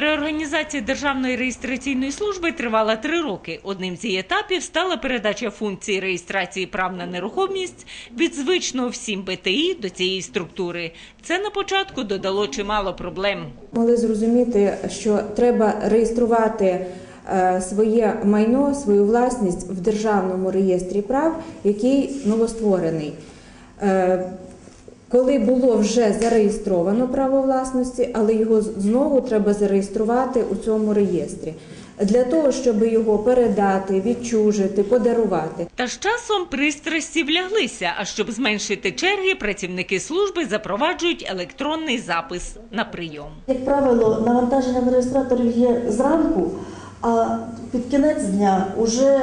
Реорганізація Державної реєстраційної служби тривала три роки. Одним з її етапів стала передача функції реєстрації прав на нерухомість від звичного всім БТІ до цієї структури. Це на початку додало чимало проблем. Могли зрозуміти, що треба реєструвати е, своє майно, свою власність в державному реєстрі прав, який новостворений. Коли було вже зареєстровано право власності, але його знову треба зареєструвати у цьому реєстрі для того, щоб його передати, відчужити, подарувати. Та з часом пристрасті вляглися, а щоб зменшити черги, працівники служби запроваджують електронний запис на прийом. Як правило, навантаження на реєстраторів є зранку, а під кінець дня вже е,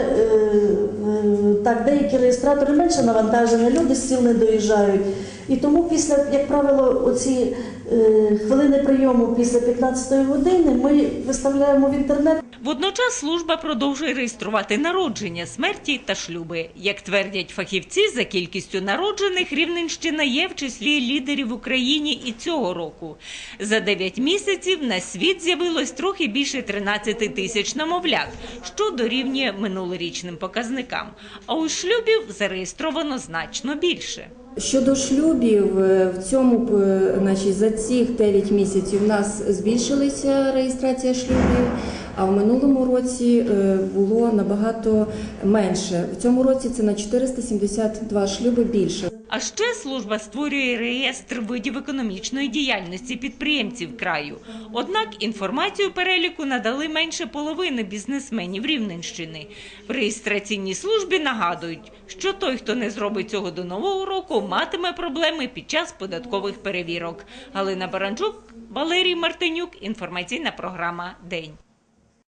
е, так, деякі реєстратори менше навантажені, люди з сіл не доїжджають. І тому після, як правило, оці е, хвилини прийому після 15 години ми виставляємо в інтернет. Водночас служба продовжує реєструвати народження, смерті та шлюби. Як твердять фахівці, за кількістю народжених Рівненщина є в числі лідерів в Україні і цього року. За 9 місяців на світ з'явилось трохи більше 13 тисяч намовлят, що дорівнює минулорічним показникам. А у шлюбів зареєстровано значно більше. Щодо шлюбів, е, в цьому е, значить, за цих 9 місяців у нас збільшилася реєстрація шлюбів, а в минулому році е, було набагато менше. В цьому році це на 472 шлюби більше. А ще служба створює реєстр видів економічної діяльності підприємців краю. Однак інформацію переліку надали менше половини бізнесменів Рівненщини. В реєстраційній службі нагадують, що той, хто не зробить цього до нового року, матиме проблеми під час податкових перевірок. Галина Баранчук, Валерій Мартинюк. Інформаційна програма День.